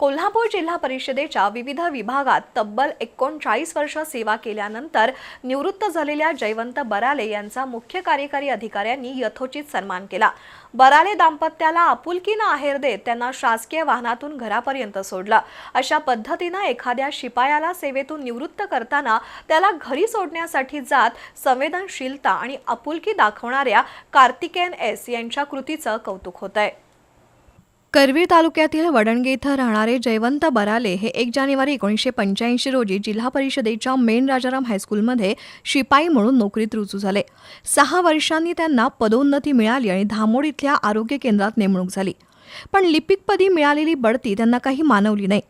कोल्हापूर जिल्हा परिषदेच्या विविध विभागात तब्बल एकोणचाळीस वर्ष सेवा केल्यानंतर निवृत्त झालेल्या जयवंत बराले यांचा मुख्य कार्यकारी अधिकाऱ्यांनी यथोचित सन्मान केला. बराले दाम्पत्याला आपुलकीनं आहेर देत त्यांना शासकीय वाहनातून घरापर्यंत सोडलं. अशा पद्धतीनं एखाद्या शिपायाला सेवेतून निवृत्त करताना त्याला घरी सोडण्यासाठी जात संवेदनशीलता आणि आपुलकी दाखवणाऱ्या कार्तिकेयन एस यांच्या कृतीचं कौतुक होत आहे करवीर तालुक्यातील वडणगे इथं राहणारे जयवंत बराले हे एक जानेवारी एकोणीसशे पंच्याऐंशी रोजी जिल्हा परिषदेच्या मेन राजाराम हायस्कूलमध्ये शिपाई म्हणून नोकरीत रुजू झाले. सहा वर्षांनी त्यांना पदोन्नती मिळाली आणि धामोड इथल्या आरोग्य केंद्रात नेमणूक झाली. पण लिपिकपदी मिळालेली बढती त्यांना काही मानवली नाही.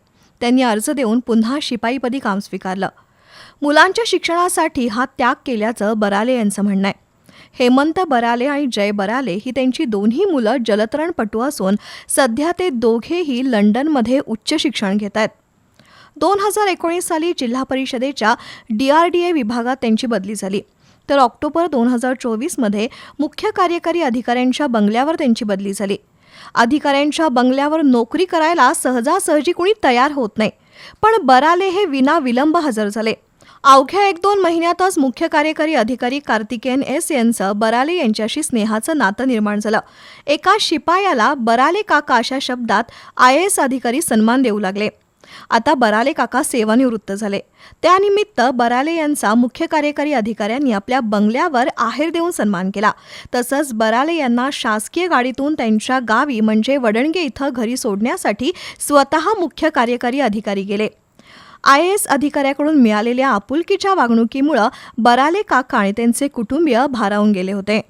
त्यांनी अर्ज देऊन पुन्हा शिपाईपदी काम स्वीकारलं. मुलांच्या शिक्षणासाठी हा त्याग केल्याचं बराले यांचं म्हणणं आहे. हेमंत बराले आणि जय बराले ही त्यांची दोन्ही मुलं जलतरणपटू असून सध्या ते दोघेही लंडनमध्ये उच्च शिक्षण घेत आहेत. दोन हजार एकोणीस साली जिल्हा परिषदेच्या डी आर डी ए विभागात त्यांची बदली झाली. तर ऑक्टोबर दोन हजार चोवीसमध्ये मुख्य कार्यकारी अधिकाऱ्यांच्या बंगल्यावर त्यांची बदली झाली. अधिकाऱ्यांच्या बंगल्यावर नोकरी करायला सहजासहजी कुणी तयार होत नाही. पण बराले हे विना विलंब हजर झाले. अवघ्या एक दोन महिन्यातच मुख्य कार्यकारी अधिकारी कार्तिकेयन एस यांचं बराले यांच्याशी स्नेहाचं नातं निर्माण झालं. एका शिपायाला बराले काका अशा शब्दात आय एस अधिकारी सन्मान देऊ लागले. आता बराले काका सेवानिवृत्त झाले. त्यानिमित्त बराले यांचा मुख्य कार्यकारी अधिकाऱ्यांनी आपल्या बंगल्यावर आहेर देऊन सन्मान केला. तसंच बराले यांना शासकीय गाडीतून त्यांच्या गावी म्हणजे वडणगे इथं घरी सोडण्यासाठी स्वतः मुख्य कार्यकारी अधिकारी गेले. आय एस अधिकाऱ्याकडून मिळालेल्या आपुलकीच्या वागणुकीमुळं बराले काका आणि त्यांचे कुटुंबीय भारावून गेले होते.